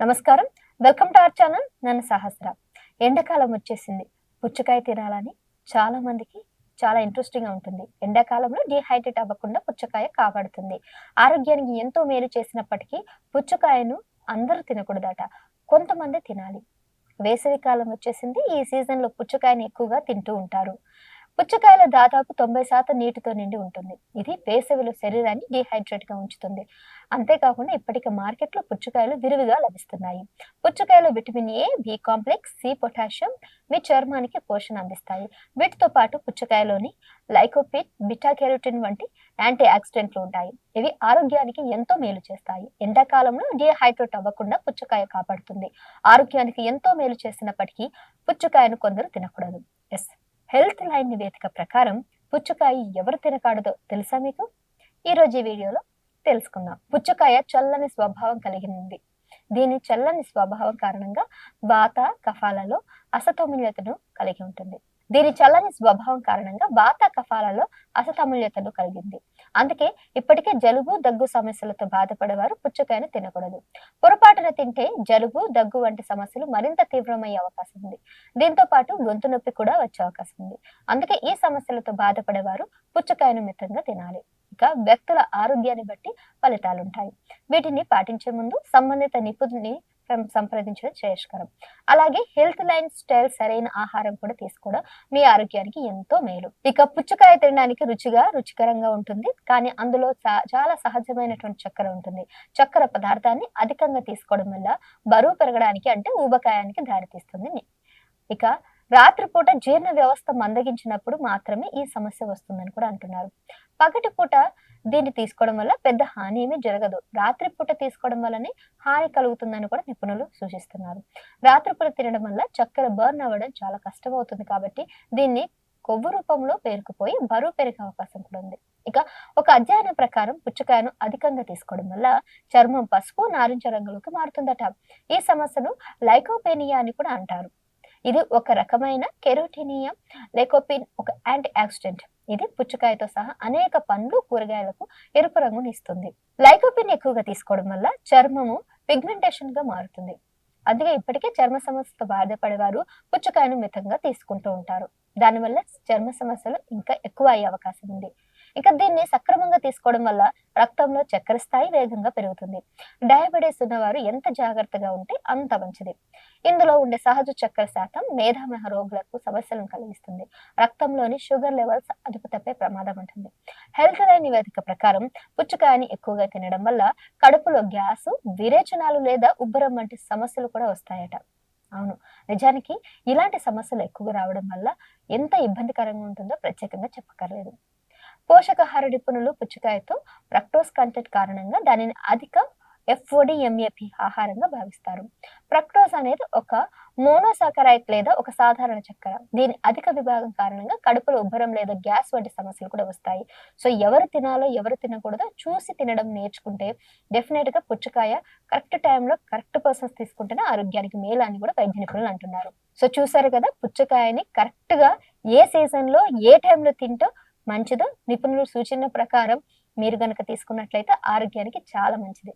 నమస్కారం. Welcome to our channel. నన్ను సహస్ర. ఎండాకాలం వచ్చేసింది. పుచ్చకాయ తినాలని చాలా మందికి చాలా ఇంట్రెస్టింగ్గా ఉంటుంది. ఎండాకాలంలో డిహైడ్రేట్ అవ్వకుండా పుచ్చకాయ కాపాడుతుంది. ఆరోగ్యానికి ఎంతో మేలు చేసినప్పటికీ పుచ్చకాయను అందరూ తినకూడదట. కొంతమంది తినాలి. వేసవి కాలం వచ్చేసింది. ఈ సీజన్లో పుచ్చకాయని ఎక్కువగా తింటూ ఉంటారు. పుచ్చకాయలో దాదాపు తొంభై శాతం నీటితో నిండి ఉంటుంది. ఇది వేసవిలో శరీరాన్ని డిహైడ్రేట్గా ఉంచుతుంది. అంతేకాకుండా ఇప్పటికే మార్కెట్లో పుచ్చకాయలు విరివిగా లభిస్తున్నాయి. పుచ్చకాయలో vitamin A B complex C potassium మీ చర్మానికి పోషణ అందిస్తాయి. వీటితో పాటు పుచ్చకాయలోని లైకోపిన్ బిటా కెరోటిన్ వంటి యాంటీ ఆక్సిడెంట్లు ఉంటాయి. ఇవి ఆరోగ్యానికి ఎంతో మేలు చేస్తాయి. ఎండాకాలంలో డిహైడ్రేట్ అవ్వకుండా పుచ్చకాయ కాపాడుతుంది. ఆరోగ్యానికి ఎంతో మేలు చేసినప్పటికీ పుచ్చకాయను కొందరు తినకూడదు. ఎస్. హెల్త్ లైన్ నివేదిక ప్రకారం పుచ్చకాయ ఎవరు తినకూడదో తెలుసా మీకు? ఈ రోజు ఈ వీడియోలో తెలుసుకుందాం. పుచ్చకాయ చల్లని స్వభావం కలిగింది. దీని చల్లని స్వభావం కారణంగా వాత కఫాలలో అసతోమిలతను కలిగి ఉంటుంది. దీని చల్లని స్వభావం కారణంగా వాత కఫాలలో అసతమూల్యతను కలిగింది. అందుకే ఇప్పటికే జలుబు దగ్గు సమస్యలతో బాధపడేవారు పుచ్చకాయను తినకూడదు. పొరపాటున తింటే జలుబు దగ్గు వంటి సమస్యలు మరింత తీవ్రమయ్యే అవకాశం ఉంది. దీంతో పాటు గొంతు నొప్పి కూడా వచ్చే అవకాశం ఉంది. అందుకే ఈ సమస్యలతో బాధపడేవారు పుచ్చకాయను మితంగా తినాలి. ఇక వ్యక్తుల ఆరోగ్యాన్ని బట్టి ఫలితాలుంటాయి. వీటిని పాటించే ముందు సంబంధిత నిపుణుని సంప్రదించడం శ్రేయస్కరం. అలాగే హెల్త్ లైన్ స్టైల్ సరైన ఆహారం కూడా తీసుకోవడం మీ ఆరోగ్యానికి ఎంతో మేలు. ఇక పుచ్చకాయ తినడానికి రుచిగా రుచికరంగా ఉంటుంది. కానీ అందులో చాలా సహజమైనటువంటి చక్కెర ఉంటుంది. చక్కెర పదార్థాన్ని అధికంగా తీసుకోవడం వల్ల బరువు పెరగడానికి అంటే ఊబకాయానికి దారితీస్తుంది. ఇక రాత్రిపూట జీర్ణ వ్యవస్థ మందగించినప్పుడు మాత్రమే ఈ సమస్య వస్తుందని కూడా అంటున్నారు. పగటిపూట దీన్ని తీసుకోవడం వల్ల పెద్ద హాని ఏమీ జరగదు. రాత్రిపూట తీసుకోవడం వల్లనే హాని కలుగుతుందని కూడా నిపుణులు సూచిస్తున్నారు. రాత్రిపూట తినడం వల్ల చక్కెర బర్న్ అవ్వడం చాలా కష్టం అవుతుంది కాబట్టి దీన్ని కొవ్వు రూపంలో పేరుకుపోయి బరువు పెరిగే అవకాశం కూడా ఉంది. ఇక ఒక అధ్యయనం ప్రకారం పుచ్చకాయను అధికంగా తీసుకోవడం వల్ల చర్మం పసుపు నారింజ రంగులోకి మారుతుందట. ఈ సమస్యను లైకోపేనియా అని కూడా అంటారు. ఇది ఒక రకమైన కెరోటినియం లైకోపిన్ ఒక యాంటీ ఆక్సిడెంట్. ఇది పుచ్చకాయతో సహా అనేక పండ్లు కూరగాయలకు ఎరుపు రంగుని ఇస్తుంది. లైకోపిన్ ఎక్కువగా తీసుకోవడం వల్ల చర్మము పిగ్మెంటేషన్గా మారుతుంది. అందుకే ఇప్పటికే చర్మ సమస్యతో బాధపడేవారు పుచ్చకాయను మితంగా తీసుకుంటూ ఉంటారు. దానివల్ల చర్మ సమస్యలు ఇంకా ఎక్కువ అయ్యే అవకాశం ఉంది. ఇక దీన్ని సక్రమంగా తీసుకోవడం వల్ల రక్తంలో చక్కెర స్థాయి వేగంగా పెరుగుతుంది. డయాబెటీస్ ఉన్నవారు ఎంత జాగ్రత్తగా ఉంటే అంత మంచిది. ఇందులో ఉండే సహజ చక్కెర శాతం మేధామహ రోగులకు సమస్యలను కలిగిస్తుంది. రక్తంలోని షుగర్ లెవెల్స్ అదుపు తప్పే ప్రమాదం ఉంటుంది హెల్త్ లైన్ నివేదిక ప్రకారం పుచ్చకాయని ఎక్కువగా తినడం వల్ల కడుపులో గ్యాస్ విరేచనాలు లేదా ఉబ్బరం వంటి సమస్యలు కూడా వస్తాయట. అవును నిజానికి ఇలాంటి సమస్యలు ఎక్కువగా రావడం వల్ల ఎంత ఇబ్బందికరంగా ఉంటుందో ప్రత్యేకంగా చెప్పకర్లేదు పోషకాహార నిపుణులు పుచ్చకాయతో ప్రక్టోస్ కంటెంట్ కారణంగా దానిని అధిక ఎఫ్ఓడిఎంఏపి ఆహారంగా భావిస్తారు. ప్రక్టోస్ అనేది ఒక మోనోసాకరైట్ లేదా ఒక సాధారణ చక్కెర. దీని అధిక విభాగం కారణంగా కడుపులో ఉబ్బరం లేదా గ్యాస్ వంటి సమస్యలు కూడా వస్తాయి. సో ఎవరు తినాలో ఎవరు తినకూడదో చూసి తినడం నేర్చుకుంటే డెఫినెట్గా పుచ్చకాయ కరెక్ట్ టైంలో కరెక్ట్ పర్సన్స్ తీసుకుంటేనే ఆరోగ్యానికి మేలు అని కూడా వైద్య నిపుణులు అంటున్నారు. సో చూసారు కదా పుచ్చకాయని కరెక్ట్గా ఏ సీజన్లో ఏ టైంలో తింటో మంచిదో నిపుణులు సూచన ప్రకారం మీరు గనక తీసుకున్నట్లయితే ఆరోగ్యానికి చాలా మంచిది.